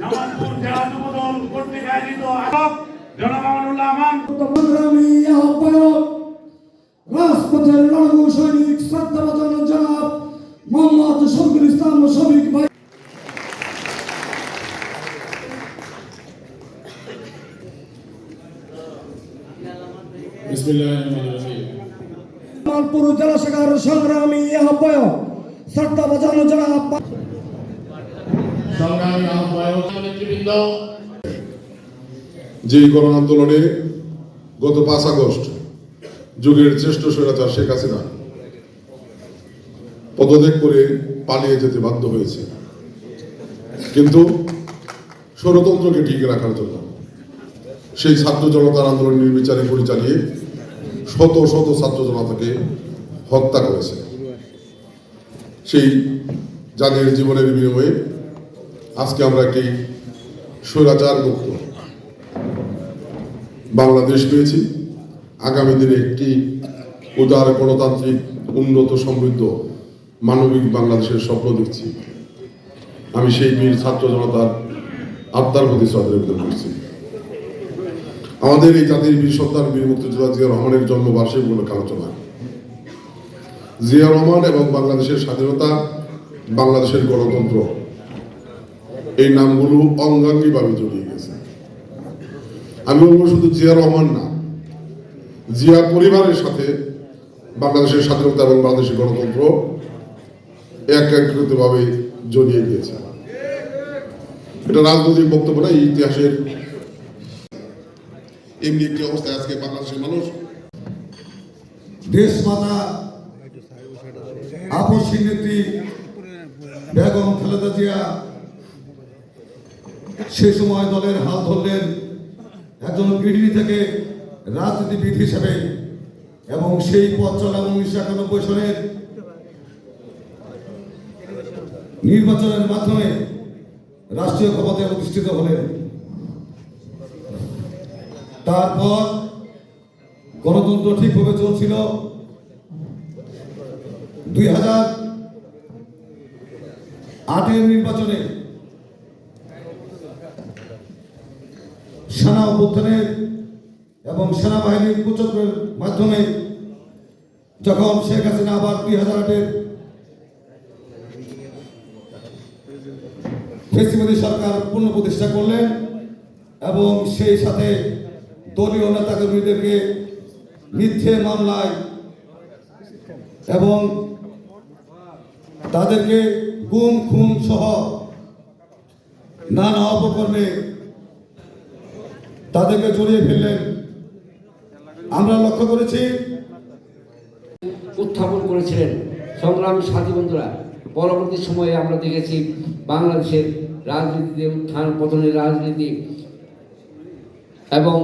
জামালপুর জেলা যুবদল কর্তৃক আয়োজিত রাজপথের লড়াকু সৈনিক শ্রদ্ধাভাজন জনাব মোহাম্মদ শফিকুল ইসলাম শফিক ভাই। জামালপুর জেলা শাখার সংগ্রামী আহ্বায়ক শ্রদ্ধাভাজন জনাব যে গণ আন্দোলনে গত পাঁচ আগস্ট যুগের শ্রেষ্ঠ স্বৈরাচার শেখ হাসিনা পদত্যাগ করে পালিয়ে যেতে বাধ্য হয়েছে। কিন্তু স্বরতন্ত্রকে ঠিক রাখার জন্য সেই ছাত্র জনতার আন্দোলন নির্বিচারে পরিচালিয়ে শত শত ছাত্র জনতাকে হত্যা করেছে। সেই যাদের জীবনের বিনিময়ে আজকে আমরা একটি স্বৈরাচার মুক্ত বাংলাদেশ পেয়েছি? আগামী দিনে একটি উদার গণতান্ত্রিক, উন্নত, সমৃদ্ধ, মানবিক বাংলাদেশের স্বপ্ন দেখছি। আমি সেই বীর ছাত্র জনতার আত্মার প্রতি শ্রদ্ধা করছি। আমাদের এই জাতির বীর সন্তান বীর মুক্তিযোদ্ধা জিয়া রহমানের জন্মবার্ষিক উপলক্ষে আলোচনা। জিয়া রহমান এবং বাংলাদেশের স্বাধীনতা বাংলাদেশের গণতন্ত্র। এই নামগুলো অঙ্গাঙ্গিভাবে জড়িয়ে গেছে। আমি বলব শুধু জিয়া রহমান না, জিয়া পরিবারের সাথে বাংলাদেশের স্বাধীনতা এবং বাংলাদেশের গণতন্ত্র একাকৃতভাবে জড়িয়ে গিয়েছে। এটা রাজনৈতিক বক্তব্য না ইতিহাসের। এমনি একটি অবস্থায় আজকে বাংলাদেশের মানুষ দেশ মাতা আপসী নেত্রী বেগম খালেদা জিয়া সে সময় দলের হাল ধরলেন একজন গৃহিণী থেকে রাজনীতিবিদ হিসেবে এবং সেই পথ চলা উনিশশো একানব্বই সনের নির্বাচনের মাধ্যমে রাষ্ট্রীয় ক্ষমতায় অধিষ্ঠিত হলেন। তারপর গণতন্ত্র ঠিকভাবে চলছিল। দুই হাজার আটের নির্বাচনে অভ্যুত্থানের এবং সেনাবাহিনীর কুচক্রের মাধ্যমে যখন শেখ হাসিনা আবার দুই হাজার আটের ফেসিবাদী সরকার পুনঃপ্রতিষ্ঠা করলেন এবং সেই সাথে দলীয় নেতাকর্মীদেরকে মিথ্যে মামলায় এবং তাদেরকে গুম, খুন সহ নানা অপকর্মে তাদেরকে জড়িয়ে ফেললেন। আমরা লক্ষ্য করেছি। উত্থাপন করেছিলেন সংগ্রামী সাথী বন্ধুরা। পরবর্তী সময়ে আমরা দেখেছি বাংলাদেশের রাজনীতিতে উত্থান, পতনের রাজনীতি এবং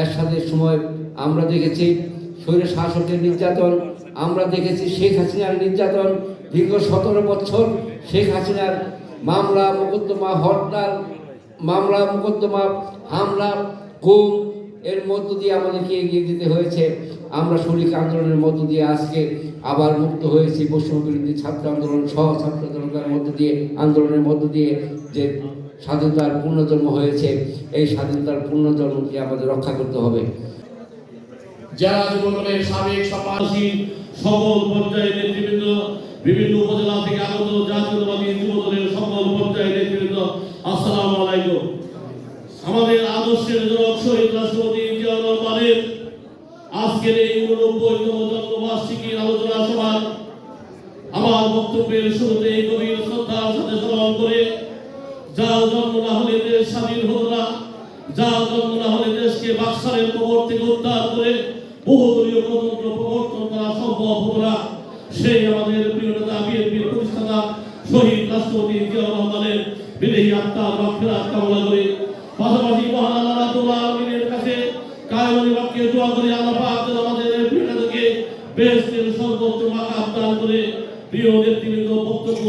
এরশাদের সময় আমরা দেখেছি স্বৈর শাসকের নির্যাতন, আমরা দেখেছি শেখ হাসিনার নির্যাতন। দীর্ঘ সতেরো বছর শেখ হাসিনার মামলা, মোকদ্দমা, হরতাল মামলা, মোকদ্দমা, হামলা, গুম, এর মধ্য দিয়ে আমাদেরকে এগিয়ে যেতে হয়েছে। আমরা শ্রমিক আন্দোলনের মধ্য দিয়ে আজকে আবার মুক্ত হয়েছি। বৈষম্য বিরোধী ছাত্র আন্দোলন, সহ ছাত্র জনতার মধ্য দিয়ে, আন্দোলনের মধ্য দিয়ে যে স্বাধীনতার পূর্ণজন্ম হয়েছে, এই স্বাধীনতার পূর্ণজন্মকে আমাদের রক্ষা করতে হবে। জেলা যুবদলের সাবেক সকল পর্যায়ের নেতৃবৃন্দ বিভিন্ন উপজেলা থেকে আগত জাতীয়তাবাদী যুবদলের সকল পর্যায়ের নেতৃবৃন্দ আসসালামু আলাইকুম। আমাদের আদর্শের জনক শহীদ রাষ্ট্রপতি জিয়াউর রহমানের আজকের এই উননব্বইতম জন্মবার্ষিকীর আলোচনা সভা আমার বক্তব্যের শুরুতে এই গভীর শ্রদ্ধার সাথে স্মরণ করে, যার জন্ম না হলে দেশ স্বাধীন হতো না, যার জন্ম না হলে দেশকে বাক্সারের কবর থেকে উদ্ধার করে বহুদলীয় গণতন্ত্র প্রবর্তন করা সম্ভব হতো না। সেই আমাদের প্রিয় নেতা বিএনপির প্রতিষ্ঠাতা শহীদ রাষ্ট্রপতি জিয়াউর রহমানের বিদেহী আত্মার রক্ষা কামনা করে পাশাপাশি মহান আল্লাহ রাব্বুল আলামিনের কাছে কায়মনি বাক্যে দোয়া করি আল্লাহ পাক যেন আমাদের এই প্রিয় নেতাকে বেহেশতের সর্বোচ্চ মাকাম দান করে প্রিয় নেতৃবৃন্দ বক্তব্য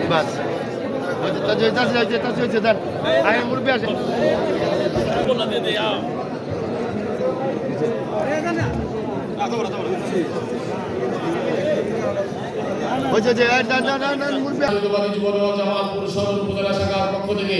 না, জামাত পুরুষ উপজেলা শাখার পক্ষ থেকে